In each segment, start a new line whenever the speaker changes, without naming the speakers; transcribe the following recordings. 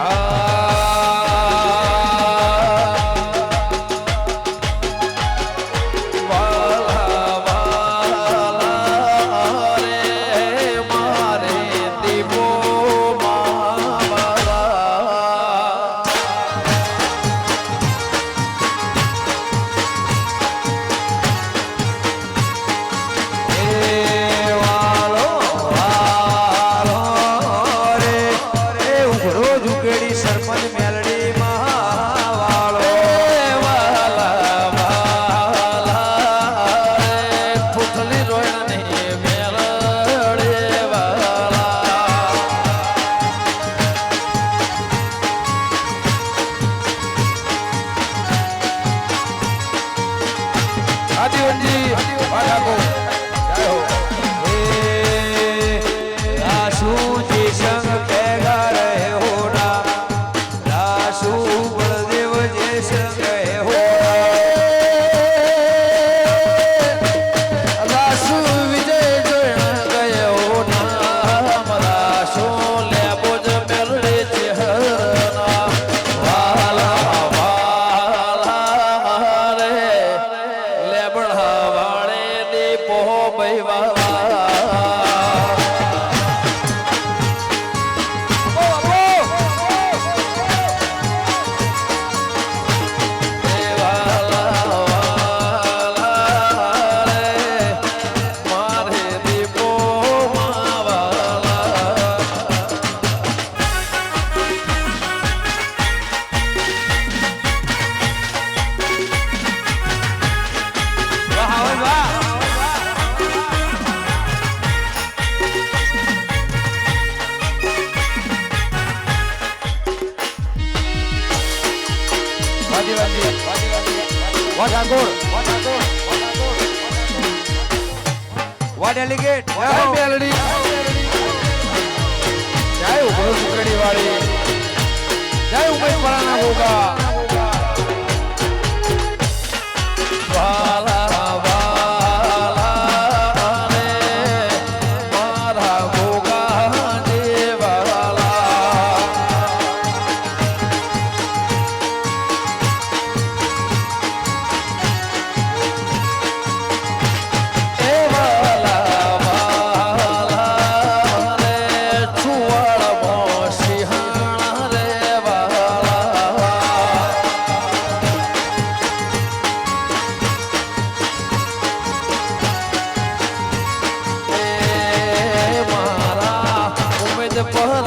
Ah. રોજ ઉકેડી સરપંચ મેલડી ઠાકોર વા delegate જય બેલડી જય ઉભરો સુકડી વાળી જય ઉમેશ પરાના ગોગા
the
boy.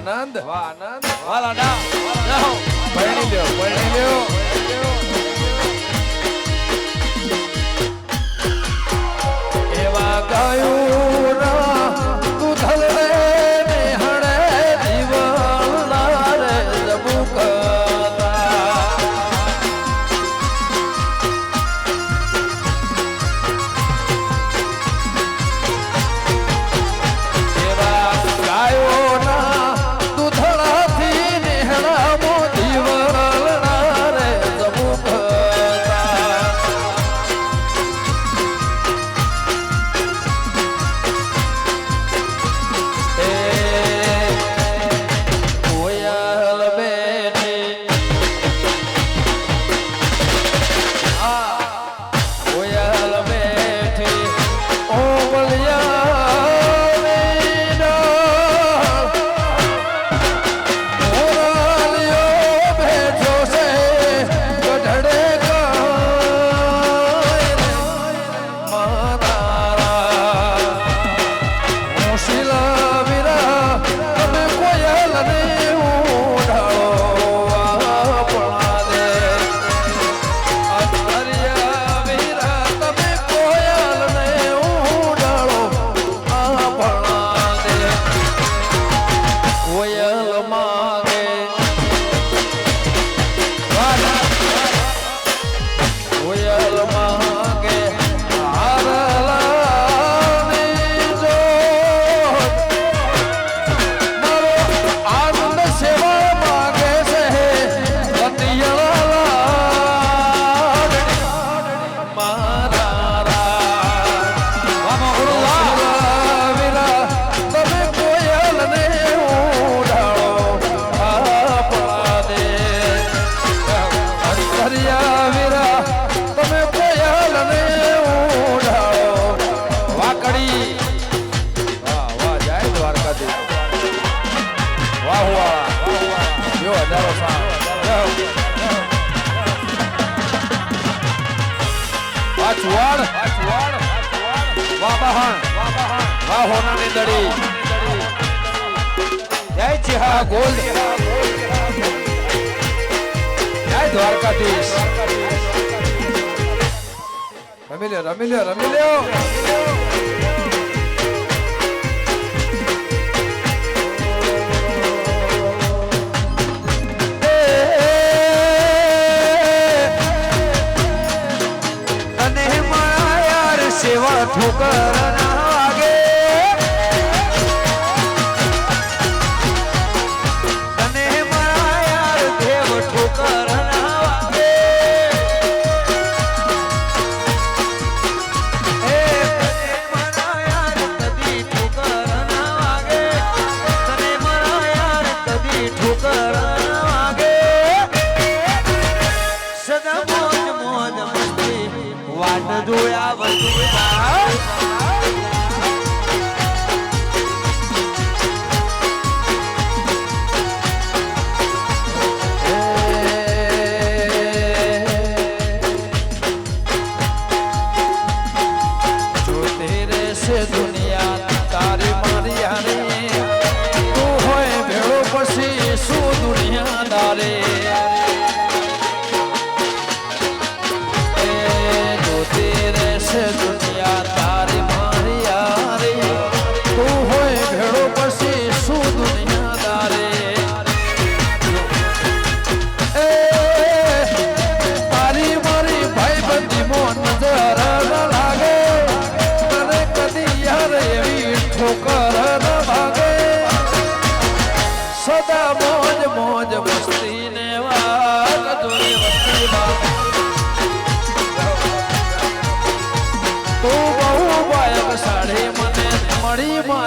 આનંદ વાહ આનંદ
વાહ લાડા
પરણી લ્યો પરણી લ્યો ચુવાડ વાહ બહાણ વાહ હોનાની દડી.
જય ચિહા
ગોલ્ડ જય દ્વારકાધીશ. રમી લ્યો રમી લ્યો રમી લ્યો.
છોકરા જોયા બધું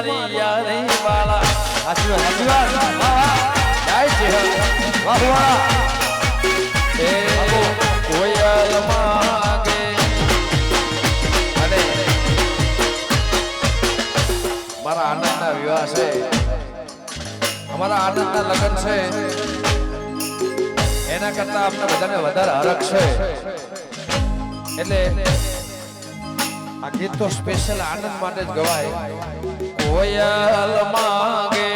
મારી યારી વાળા.
આશીર્વાદ આશીર્વાદ
જય જય
વાહ વાહ.
એ કોયલ માગે. અને મારા આનંદના વિવાહ છે. અમારા આનંદના લગ્ન છે. એના કરતા આપણે બધાને વધારે હરખ છે. એટલે આ ગીત તો સ્પેશિયલ આનંદ માટે જ ગવાય. કોયલ માગે.